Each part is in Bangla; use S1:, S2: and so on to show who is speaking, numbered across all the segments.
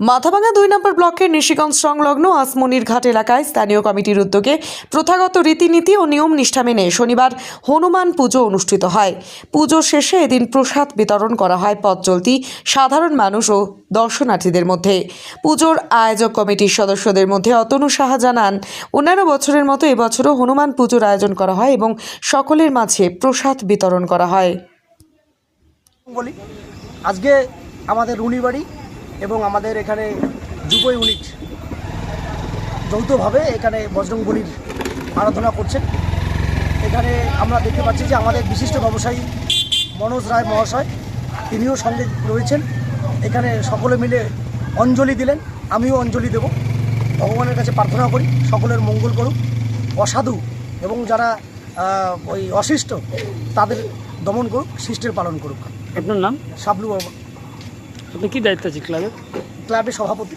S1: মাথাভাঙা দুই নম্বর ব্লকের নিশিগঞ্জ সংলগ্ন আসমনির ঘাট এলাকায় স্থানীয় কমিটির উদ্যোগে প্রথাগত রীতিনীতি ও নিয়ম নিষ্ঠা মেনে শনিবার হনুমান পুজো অনুষ্ঠিত হয়। পুজো শেষে এদিন প্রসাদ বিতরণ করা হয় পথ চলতি সাধারণ মানুষ ও দর্শনার্থীদের মধ্যে। পুজোর আয়োজক কমিটির সদস্যদের মধ্যে অতনু সাহা জানান, অন্যান্য বছরের মতো এবছরও হনুমান পুজোর আয়োজন করা হয় এবং সকলের মাঝে প্রসাদ বিতরণ করা হয়।
S2: বলি, আজকে আমাদের রুনি বাড়ি এবং আমাদের এখানে যুব ইউনিট যৌথভাবে এখানে বজরং বলির আরাধনা করছেন। এখানে আমরা দেখতে পাচ্ছি যে আমাদের বিশিষ্ট ব্যবসায়ী মনোজ রায় মহাশয় তিনিও সঙ্গে রয়েছেন। এখানে সকলে মিলে অঞ্জলি দিলেন আমিও অঞ্জলি দেব। ভগবানের কাছে প্রার্থনা করি সকলের মঙ্গল করুক। অসাধু এবং যারা ওই অশিষ্ট তাদের দমন করুক শিষ্টের পালন করুক।
S3: আপনার নাম?
S2: শাবলু বাবা।
S3: আপনি কি দায়িত্ব আছে ক্লাবের?
S2: ক্লাবের সভাপতি।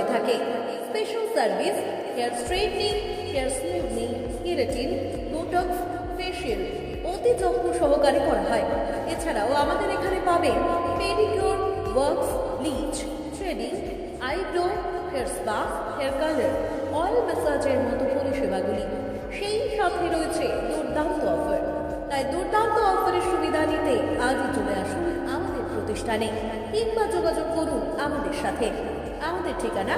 S4: special service hair straightening hair smoothing keratin botox facial অতি যত্ন সহকারে করা হয়। এছাড়াও আমাদের এখানে পাবেন pedicure works bleach threading eyebrow hair spa hair colour oil ম্যাসাজের মতো পরিষেবাগুলি। সেই সাথে রয়েছে দুর্দান্ত অফার তাই দুর্দান্ত অফারের সুবিধা নিতে আজই চলে আসুন আমাদের প্রতিষ্ঠানে কিংবা যোগাযোগ করুন আমাদের সাথে। আমাদের ঠিকানা